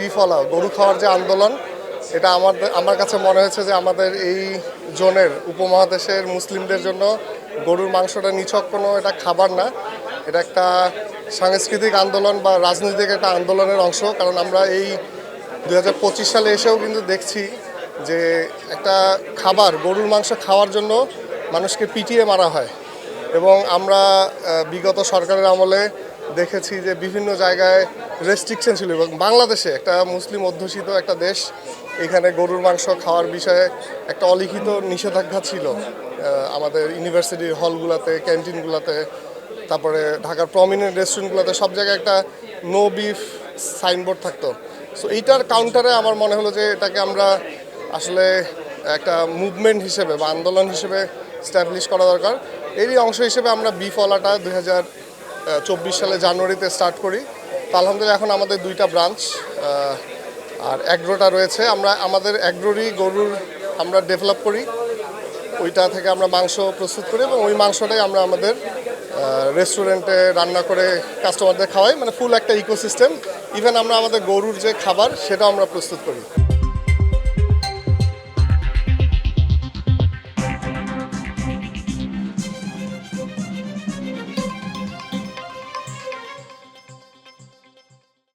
বিফলা গরু খাওয়ার যে আন্দোলন, এটা আমার আমার কাছে মনে হয়েছে যে আমাদের এই জোনের উপমহাদেশের মুসলিমদের জন্য গরুর মাংসটা নিছক কোনো এটা খাবার না। এটা একটা সাংস্কৃতিক আন্দোলন বা রাজনৈতিক একটা আন্দোলনের অংশ, কারণ আমরা এই দু হাজার পঁচিশ সালে এসেও কিন্তু দেখছি যে একটা খাবার, গরুর মাংস খাওয়ার জন্য মানুষকে পিটিয়ে মারা হয়। এবং আমরা বিগত সরকারের আমলে দেখেছি যে বিভিন্ন জায়গায় রেস্ট্রিকশন ছিল এবং বাংলাদেশে একটা মুসলিম অধ্যুষিত একটা দেশ, এখানে গরুর মাংস খাওয়ার বিষয়ে একটা অলিখিত নিষেধাজ্ঞা ছিল। আমাদের ইউনিভার্সিটির হলগুলোতে, ক্যান্টিনগুলোতে, তারপরে ঢাকার প্রমিনেন্ট রেস্টুরেন্টগুলোতে সব জায়গায় একটা নো বিফ সাইনবোর্ড থাকতো। সো এইটার কাউন্টারে আমার মনে হলো যে এটাকে আমরা আসলে একটা মুভমেন্ট হিসেবে বা আন্দোলন হিসেবে স্ট্যাবলিশ করা দরকার। এরই অংশ হিসেবে আমরা বিফলাটা দুই হাজার চব্বিশ সালে জানুয়ারিতে স্টার্ট করি। তো আলহামদুলিল্লাহ এখন আমাদের দুইটা ব্রাঞ্চ আর অ্যাগ্রোটা রয়েছে। আমরা, আমাদের অ্যাগ্রোরই গরুর আমরা ডেভেলপ করি। ওইটা থেকে আমরা মাংস প্রস্তুত করি এবং ওই মাংসটাই আমরা আমাদের রেস্টুরেন্টে রান্না করে কাস্টমারদের খাওয়াই। মানে ফুল একটা ইকোসিস্টেম ইভেন আমরা আমাদের গরুর যে খাবার, সেটাও আমরা প্রস্তুত করি।